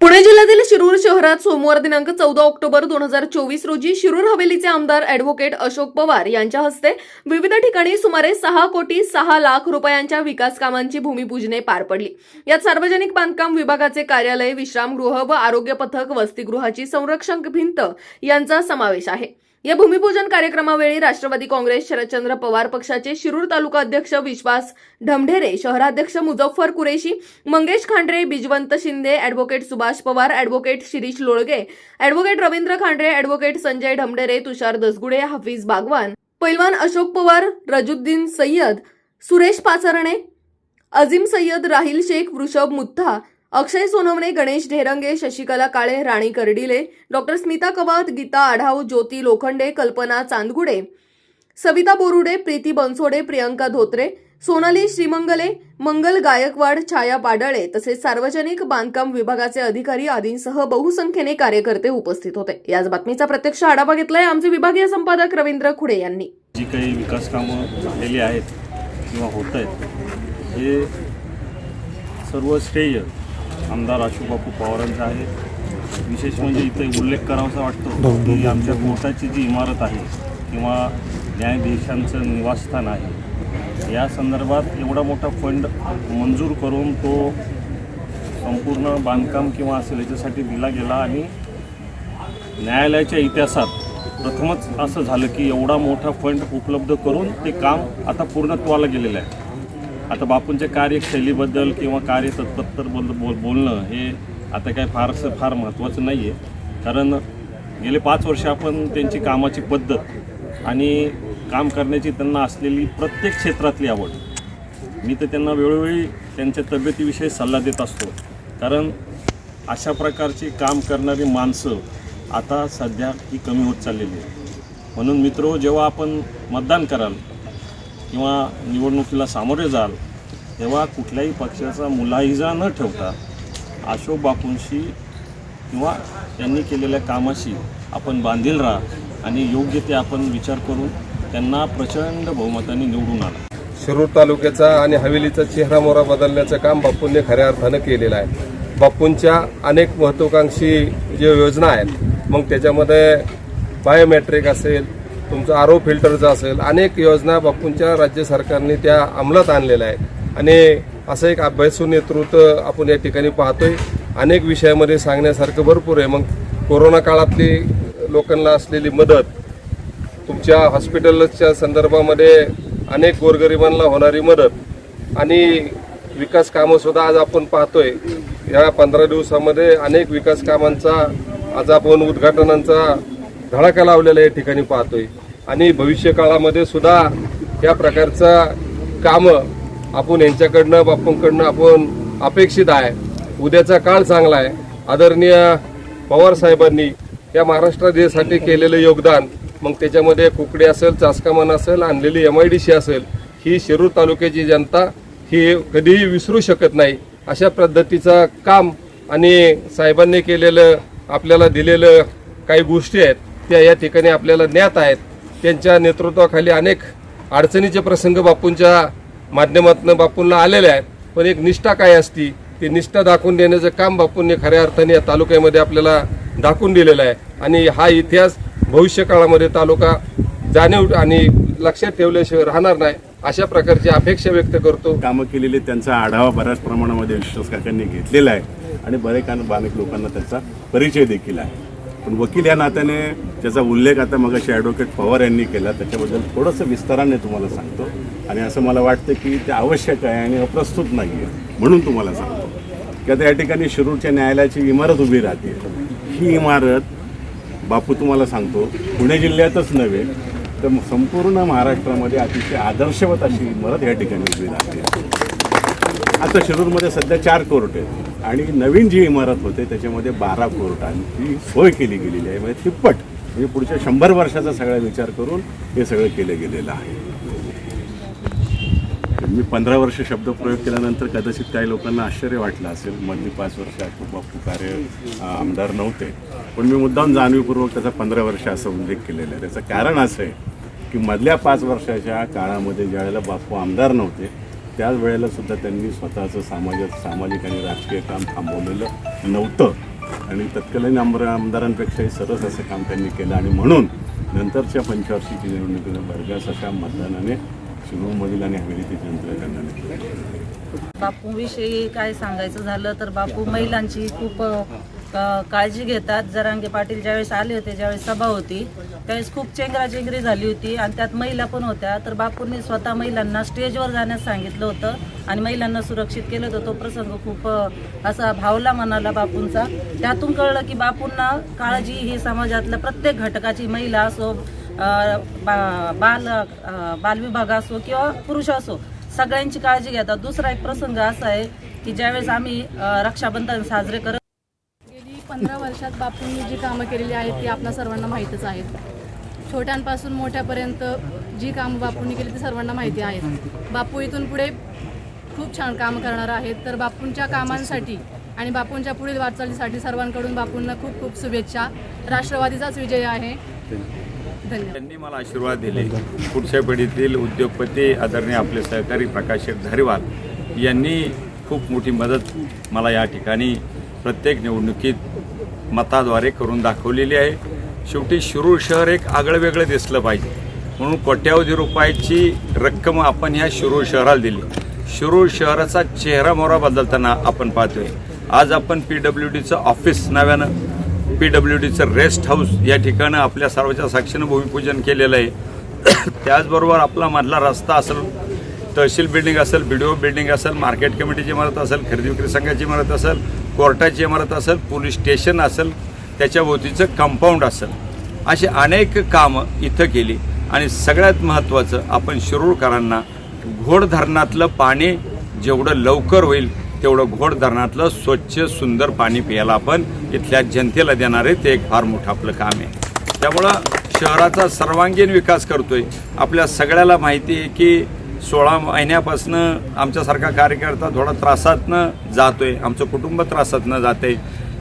पुणे जिल्ह्यातील शिरूर शहरात सोमवार दिनांक चौदा ऑक्टोबर दोन हजार चोवीस रोजी शिरूर हवेलीचे आमदार अॅडव्होकेट अशोक पवार यांच्या हस्ते विविध ठिकाणी सुमारे सहा कोटी सहा लाख रुपयांच्या विकास कामांची भूमिपूजने पार पडली. यात सार्वजनिक बांधकाम विभागाचे कार्यालय विश्रामगृह व आरोग्य पथक वसतिगृहाची संरक्षक भिंत यांचा समावेश आहे. या भूमिपूजन कार्यक्रमावेळी राष्ट्रवादी काँग्रेस शरदचंद्र पवार पक्षाचे शिरूर तालुका अध्यक्ष विश्वास ढमढेरे शहराध्यक्ष Muzaffar Qureshi Mangesh Khandre Bijwant Shinde advocate Subhash Pawar advocate Shirish Lolge advocate Ravindra Khandre advocate Sanjay Dhamdhere Tushar Dasgude Hafiz Bagwan पैलवान अशोक पवार रजुद्दीन सय्यद सुरेश पाचरणे अझीम सय्यद राहिल शेख वृषभ मुत्था अक्षय सोनवणे गणेश ढेरंगे शशिकला काळे राणी कर्डिले डॉक्टर स्मिता कवात गीता आढाव ज्योती लोखंडे कल्पना चांदगुडे सविता बोरुडे प्रीती बनसोडे प्रियंका धोत्रे सोनाली श्रीमंगले मंगल गायकवाड छाया पाडाळे तसेच सार्वजनिक बांधकाम विभागाचे अधिकारी आदींसह बहुसंख्येने कार्यकर्ते उपस्थित होते. याच बातमीचा प्रत्यक्ष आढावा घेतलाय आमचे विभागीय संपादक रवींद्र खुडे यांनी. जी काही विकास कामं झालेली आहेत किंवा होत आहेत हे सर्व श्रेय आमदार अशोकबापू पवारांचं आहे. विशेष म्हणजे इथे उल्लेख करावासा वाटतो की आमच्या कोर्टाची जी इमारत आहे किंवा न्यायाधीशांचं निवासस्थान आहे या संदर्भात एवढा मोठा फंड मंजूर करून तो संपूर्ण बांधकाम किंवा असेल याच्यासाठी दिला गेला आणि न्यायालयाच्या इतिहासात प्रथमच असं झालं की एवढा मोठा फंड उपलब्ध करून ते काम आता पूर्णत्वाला गेलेलं आहे. आता बापूंच्या कार्यशैलीबद्दल किंवा कार्य तत्परतर बोल बोल बोलणं हे आता काय फारसं फार महत्त्वाचं नाही आहे कारण गेले पाच वर्ष आपण त्यांची कामाची पद्धत आणि काम करण्याची त्यांना असलेली प्रत्येक क्षेत्रातली आवड मी तर त्यांना वेळोवेळी त्यांच्या तब्येतीविषयी सल्ला देत असतो. कारण अशा प्रकारची काम करणारी माणसं आता सध्या ही कमी होत चाललेली आहे म्हणून मित्रो जेव्हा आपण मतदान कराल किंवा निवडणुकीला सामोरे जाल तेव्हा कुठल्याही पक्षाचा मुलाहिजा न ठेवता अशोक बापूंशी किंवा त्यांनी केलेल्या कामाशी आपण बांधील राहा आणि योग्य ते आपण विचार करून त्यांना प्रचंड बहुमताने निवडून आला शिरूर तालुक्याचा आणि हवेलीचा चेहरा मोहरा बदलण्याचं काम बापूंनी खऱ्या अर्थानं केलेलं आहे. बापूंच्या अनेक महत्वाकांक्षी जे योजना आहेत मग त्याच्यामध्ये बायोमेट्रिक असेल तुमचं आरो फिल्टरचं असेल अनेक योजना बापूंच्या राज्य सरकारने त्या अंमलात आणलेल्या आहेत. आणि असं एक अभ्यासू नेतृत्व आपण या ठिकाणी पाहतोय. अनेक विषयामध्ये सांगण्यासारखं भरपूर आहे. मग कोरोना काळातली लोकांना असलेली मदत तुमच्या हॉस्पिटलच्या संदर्भामध्ये अनेक गोरगरिबांना होणारी मदत आणि विकास कामंसुद्धा आज आपण पाहतोय. या पंधरा दिवसामध्ये अनेक विकास कामांचा आज आपण उद्घाटनांचा धडाका लावलेला या ठिकाणी पाहतोय. आणि भविष्य काळामध्ये सुद्धा या प्रकारचा कामं आपण यांच्याकडनं बापूंकडनं आपण अपेक्षित आहे. उद्याचा काळ चांगला आहे. आदरणीय पवार साहेबांनी या महाराष्ट्र देशासाठी केलेलं योगदान मग त्याच्यामध्ये कुकडे असेल चासकामान असेल आणलेली एम आय डी सी असेल ही शिरूर तालुक्याची जनता ही कधीही विसरू शकत नाही. अशा पद्धतीचं काम आणि साहेबांनी केलेलं आपल्याला दिलेलं काही गोष्टी आहेत त्या या ठिकाणी आपल्याला ज्ञात आहेत. त्यांच्या नेतृत्वाखाली अनेक अडचणीचे प्रसंग बापूंच्या माध्यमातून बापूंना आलेले आहेत. पण एक निष्ठा काय असती ती निष्ठा दाखवून देण्याचं काम बापूंनी खऱ्या अर्थाने या तालुक्यामध्ये आपल्याला दाखवून दिलेलं आहे. आणि हा इतिहास भविष्य काळामध्ये तालुका जाणीव आणि लक्षात ठेवल्याशिवाय राहणार नाही अशा प्रकारची अपेक्षा व्यक्त करतो. कामं केलेली त्यांचा आढावा बऱ्याच प्रमाणामध्ये विश्वास काकांनी घेतलेला आहे. आणि बरेच बालक लोकांना त्याचा परिचय देखील आहे. पण वकील या नात्याने ज्याचा उल्लेख आता मगाशी ॲडव्होकेट पवार यांनी केला त्याच्याबद्दल थोडंसं विस्ताराने तुम्हाला सांगतो. आणि असं मला वाटतं की ते आवश्यक आहे आणि अप्रस्तुत नाही आहे म्हणून तुम्हाला सांगतो. की आता या ठिकाणी शिरूरच्या न्यायालयाची इमारत उभी राहते. ही इमारत बापू तुम्हाला सांगतो पुणे जिल्ह्यातच नव्हे तर संपूर्ण महाराष्ट्रामध्ये अतिशय आदर्शवत अशी इमारत या ठिकाणी उभी राहते. आता शिरूरमध्ये सध्या चार कोर्ट आहेत. आणि नवीन जी इमारत होते त्याच्यामध्ये बारा कोर्टांची सोय केली गेलेली आहे. म्हणजे तिप्पट. म्हणजे पुढच्या शंभर वर्षाचा सगळा विचार करून हे सगळं केलं गेलेलं आहे. मी पंधरा वर्ष शब्दप्रयोग केल्यानंतर कदाचित काही लोकांना आश्चर्य वाटलं असेल. मधली पाच वर्ष खूप बापू कार्य आमदार नव्हते. पण मी मुद्दाम जाणीवपूर्वक त्याचा पंधरा वर्ष असा उल्लेख केलेला आहे. त्याचं कारण असं आहे की मधल्या पाच वर्षाच्या काळामध्ये ज्यावेळेला बापू आमदार नव्हते त्याच वेळेला सुद्धा त्यांनी स्वतःचं सामाजिक सामाजिक आणि राजकीय काम थांबवलेलं नव्हतं. आणि तत्कालीन आमदार आमदारांपेक्षाही सरस असं काम त्यांनी केलं. आणि म्हणून नंतरच्या पंचवार्षिक निवडणुकीला भरघास अशा मतदानाने शिरूरमधील आणि हवेलीतील जनतेला त्यांना निवडून बापूविषयी काय सांगायचं झालं तर बापू महिलांची खूप काळजी घेतात. जरांगे पाटील ज्यावेळेस आले होते ज्यावेळेस सभा होती त्यावेळेस खूप चेंगराचेंगरी झाली होती. आणि त्यात महिला पण होत्या. तर बापूंनी स्वतः महिलांना स्टेजवर जाण्यास सांगितलं होतं आणि महिलांना सुरक्षित केलं होतं. तो प्रसंग खूप असा भावला मनाला बापूंचा. त्यातून कळलं की बापूंना काळजी ही समाजातल्या प्रत्येक घटकाची महिला असो बा- बाल बालविभाग असो किंवा पुरुष असो सगळ्यांची काळजी घेतात. दुसरा एक प्रसंग असा आहे की ज्यावेळेस आम्ही रक्षाबंधन साजरे करत पंधरा वर्षात बापूंनी जी कामं केलेली आहेत ती आपल्या सर्वांना माहीतच आहेत. छोट्यांपासून मोठ्यापर्यंत जी कामं बापूंनी केली ती सर्वांना माहिती आहेत. बापू इथून पुढे खूप छान कामं करणार आहेत. तर बापूंच्या कामांसाठी आणि बापूंच्या पुढील वाटचालीसाठी सर्वांकडून बापूंना खूप खूप शुभेच्छा. राष्ट्रवादीचाच विजय आहे. धन्यवाद. त्यांनी मला आशीर्वाद दिले. पुढच्या पिढीतील उद्योगपती आदरणीय आपले सहकारी प्रकाश धारीवाल यांनी खूप मोठी मदत मला या ठिकाणी प्रत्येक निवडणुकीत मताद्वारे करून दाखवलेली आहे. शेवटी शिरूर शहर एक आगळं वेगळं दिसलं पाहिजे. म्हणून कोट्यावधी रुपयाची रक्कम आपण ह्या शिरूर शहराला दिली. शिरूर शहराचा चेहरा मोहरा बदलताना आपण पाहतोय. आज आपण पी डब्ल्यू डीचं ऑफिस नव्यानं पी डब्ल्यू डीचं रेस्ट हाऊस या ठिकाणं आपल्या सर्वांच्या साक्षीनं भूमिपूजन केलेलं आहे. त्याचबरोबर आपला मधला रस्ता असेल तहसील बिल्डिंग असेल बी डी ओ बिल्डिंग असेल मार्केट कमिटीची इमारत असेल खरेदी विक्री संघाची इमारत असेल कोर्टाची इमारत असेल पोलीस स्टेशन असेल त्याच्या भोवतीचं कंपाऊंड असेल. अशी अनेक कामं इथं केली आणि सगळ्यात महत्त्वाचं आपण शिरूरकरांना घोड धरणातलं पाणी जेवढं लवकर होईल तेवढं घोड धरणातलं स्वच्छ सुंदर पाणी प्यायला आपण इथल्या जनतेला देणार आहे ते एक फार मोठं आपलं काम आहे. त्यामुळं शहराचा सर्वांगीण विकास करतोय. आपल्या सगळ्याला माहिती आहे की सोळा महिन्यापासनं आमच्यासारखा कार्यकर्ता थोडा त्रासातनं जातोय आमचं कुटुंब त्रासातनं आहे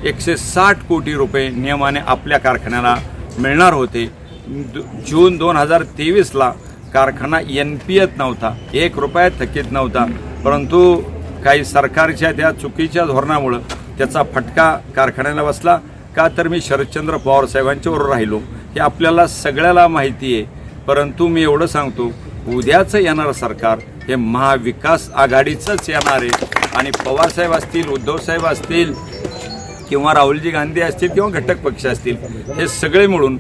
एकशे साठ कोटी रुपये नियमाने आपल्या कारखान्याला मिळणार होते. जून दोन हजार तेवीसला कारखाना एन पी एत नव्हता एक रुपया थकीत नव्हता. परंतु काही सरकारच्या त्या चुकीच्या धोरणामुळं त्याचा फटका कारखान्याला बसला. का तर मी शरदचंद्र पवार साहेबांच्यावर राहिलो. हे आपल्याला सगळ्याला माहिती आहे. परंतु मी एवढं सांगतो उद्याचं येणारं सरकार हे महाविकास आघाडीचंच येणार आहे. आणि पवारसाहेब असतील उद्धवसाहेब असतील किंवा राहुलजी गांधी असतील किंवा घटक पक्ष असतील हे सगळे मिळून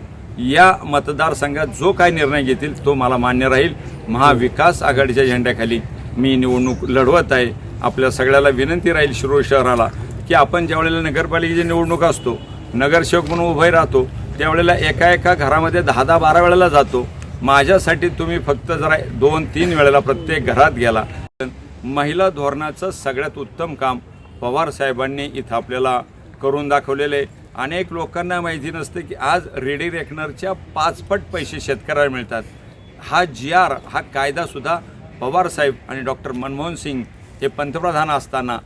या मतदारसंघात जो काय निर्णय घेतील तो मला मान्य राहील. महाविकास आघाडीच्या झेंड्याखाली मी निवडणूक लढवत आहे. आपल्या सगळ्याला विनंती राहील शिरोळ शहराला की आपण ज्यावेळेला नगरपालिकेची निवडणूक असतो नगरसेवक म्हणून उभे राहतो त्यावेळेला एका एका घरामध्ये दहा दहा बारा वेळेला जातो. माझ्यासाठी तुम्ही फक्त जरा दोन तीन वेळेला प्रत्येक घरात गेला. महिला धोरणाचं सगळ्यात उत्तम काम पवार साहेबांनी इथं आपल्याला करून दाखवलेले. अनेक लोकांना माहिती नसते की आज रेडी रेकनरच्या पाचपट पैसे शेतकऱ्याला मिळतात. हा जी आर हा कायदासुद्धा पवारसाहेब आणि डॉक्टर मनमोहन सिंग हे पंतप्रधान असताना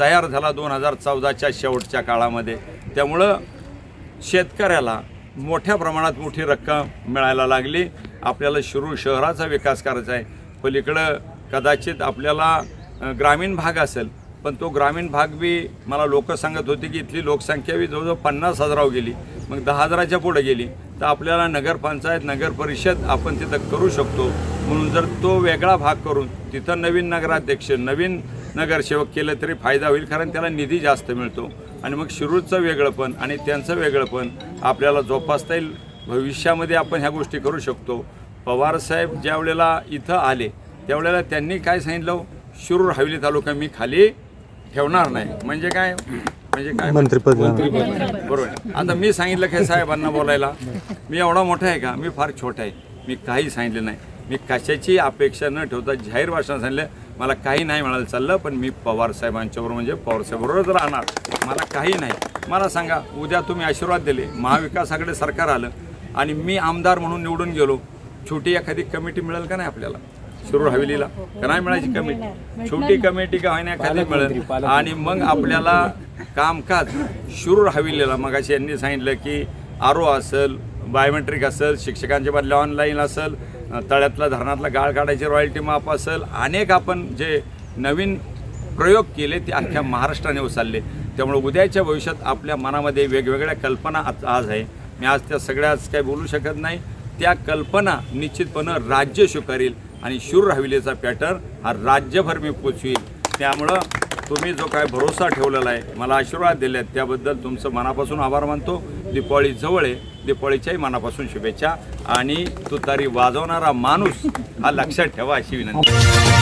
तयार झाला दोन हजार चौदाच्या शेवटच्या काळामध्ये. त्यामुळं शेतकऱ्याला मोठ्या प्रमाणात मोठी रक्कम मिळायला लागली. आपल्याला शिरूर शहराचा विकास करायचा आहे. पलीकडं कदाचित आपल्याला ग्रामीण भाग असेल पण तो ग्रामीण भाग बी मला लोक सांगत होते की इथली लोकसंख्या बी जवळजवळ पन्नास हजारावर गेली. मग दहा हजाराच्या पुढे गेली. तर आपल्याला नगरपंचायत नगर परिषद आपण तिथं करू शकतो. म्हणून जर तो वेगळा भाग करून तिथं नवीन नगराध्यक्ष नवीन नगरसेवक केलं तरी फायदा होईल कारण त्याला निधी जास्त मिळतो. आणि मग शिरूरचं वेगळंपण आणि त्यांचं वेगळंपण आपल्याला जोपासता येईल. भविष्यामध्ये आपण ह्या गोष्टी करू शकतो. पवारसाहेब ज्या वेळेला इथं आले त्यावेळेला त्यांनी काय सांगितलं? शिरूर हवेली तालुका मी खाली ठेवणार नाही. म्हणजे काय? म्हणजे काय? मंत्रीपद. बरोबर आहे. आता मी सांगितलं काय साहेबांना बोलायला? मी एवढा मोठा आहे का? मी फार छोटा आहे. मी काही सांगितलं नाही. मी कशाची अपेक्षा न ठेवता जाहीर भाषणात सांगितलं मला काही नाही म्हणायला चाललं पण मी पवार साहेबांच्याबरोबर म्हणजे पवार साहेबाबरोबरच राहणार. मला काही नाही. मला सांगा उद्या तुम्ही आशीर्वाद दिले. महाविकास आघाडी सरकार आलं. आणि मी आमदार म्हणून निवडून गेलो. छोटी एखादी कमिटी मिळेल का नाही आपल्याला? शिरूर हवेलीला का नाही मिळायची कमिटी? छोटी कमिटी का होईना एखादी मिळेल? आणि मग आपल्याला कामकाज शिरूर हवेलीला मग यांनी सांगितलं की आरो असेल बायोमेट्रिक असेल शिक्षकांच्या बदल्या ऑनलाईन असेल तळ्यातला धरणातला गाळ काढायची रॉयल्टी माप असेल अनेक आपण जे नवीन प्रयोग केले ते अख्ख्या महाराष्ट्राने उचलले. त्यामुळे उद्याच्या भविष्यात आपल्या मनामध्ये वेगवेगळ्या कल्पना आज आज आहे. मी आज त्या सगळ्याच काही बोलू शकत नाही. त्या कल्पना निश्चितपणं राज्य स्वीकारेल आणि शूर हवेलीचा पॅटर्न हा राज्यभर मी पोचवील त्यामुळं तुम्ही जो काय भरोसा ठेवलेला आहे मला आशीर्वाद दिले आहेत त्याबद्दल तुमचं मनापासून आभार मानतो. दीपावली जवळ आहे. दीपावळीच्याही मनापासून शुभेच्छा. आणि तुतारी वाजवणारा माणूस हा लक्षात ठेवा अशी विनंती.